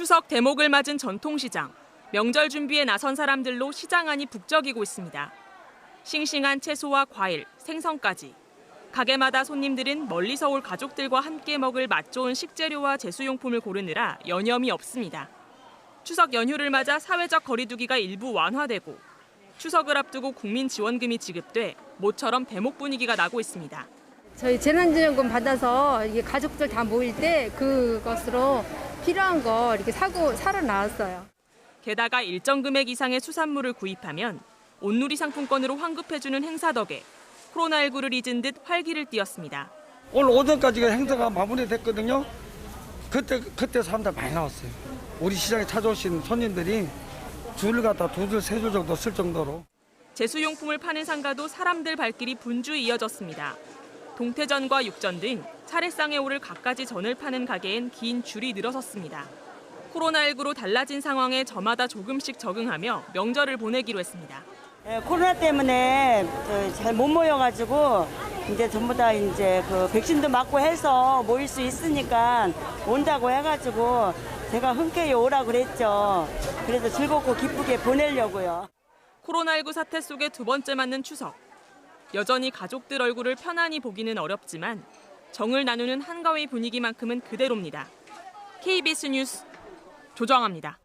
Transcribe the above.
추석 대목을 맞은 전통시장. 명절 준비에 나선 사람들로 시장 안이 북적이고 있습니다. 싱싱한 채소와 과일, 생선까지. 가게마다 손님들은 멀리서 올 가족들과 함께 먹을 맛 좋은 식재료와 제수용품을 고르느라 여념이 없습니다. 추석 연휴를 맞아 사회적 거리두기가 일부 완화되고 추석을 앞두고 국민 지원금이 지급돼 모처럼 대목 분위기가 나고 있습니다. 저희 재난지원금 받아서 가족들 다 모일 때 그것으로 필요한 거 이렇게 사고 사러 나왔어요. 게다가 일정 금액 이상의 수산물을 구입하면 온누리 상품권으로 환급해주는 행사 덕에 코로나19를 잊은 듯 활기를 띠었습니다. 오늘 오전까지가 행사가 마무리됐거든요. 그때 그때 사람들 많이 나왔어요. 우리 시장에 찾아오신 손님들이 줄을 갖다 두 줄, 세 줄 정도 쓸 정도로. 제수용품을 파는 상가도 사람들 발길이 분주히 이어졌습니다. 동태전과 육전 등 차례상에 오를 갖가지 전을 파는 가게엔 긴 줄이 늘어섰습니다. 코로나19로 달라진 상황에 저마다 조금씩 적응하며 명절을 보내기로 했습니다. 예, 코로나 때문에 잘 못 모여가지고 이제 전부 다 이제 그 백신도 맞고 해서 모일 수 있으니까 온다고 해가지고 제가 흔쾌히 오라 그랬죠. 그래서 즐겁고 기쁘게 보내려고요. 코로나19 사태 속에 두 번째 맞는 추석. 여전히 가족들 얼굴을 편안히 보기는 어렵지만 정을 나누는 한가위 분위기만큼은 그대로입니다. KBS 뉴스 조정합니다.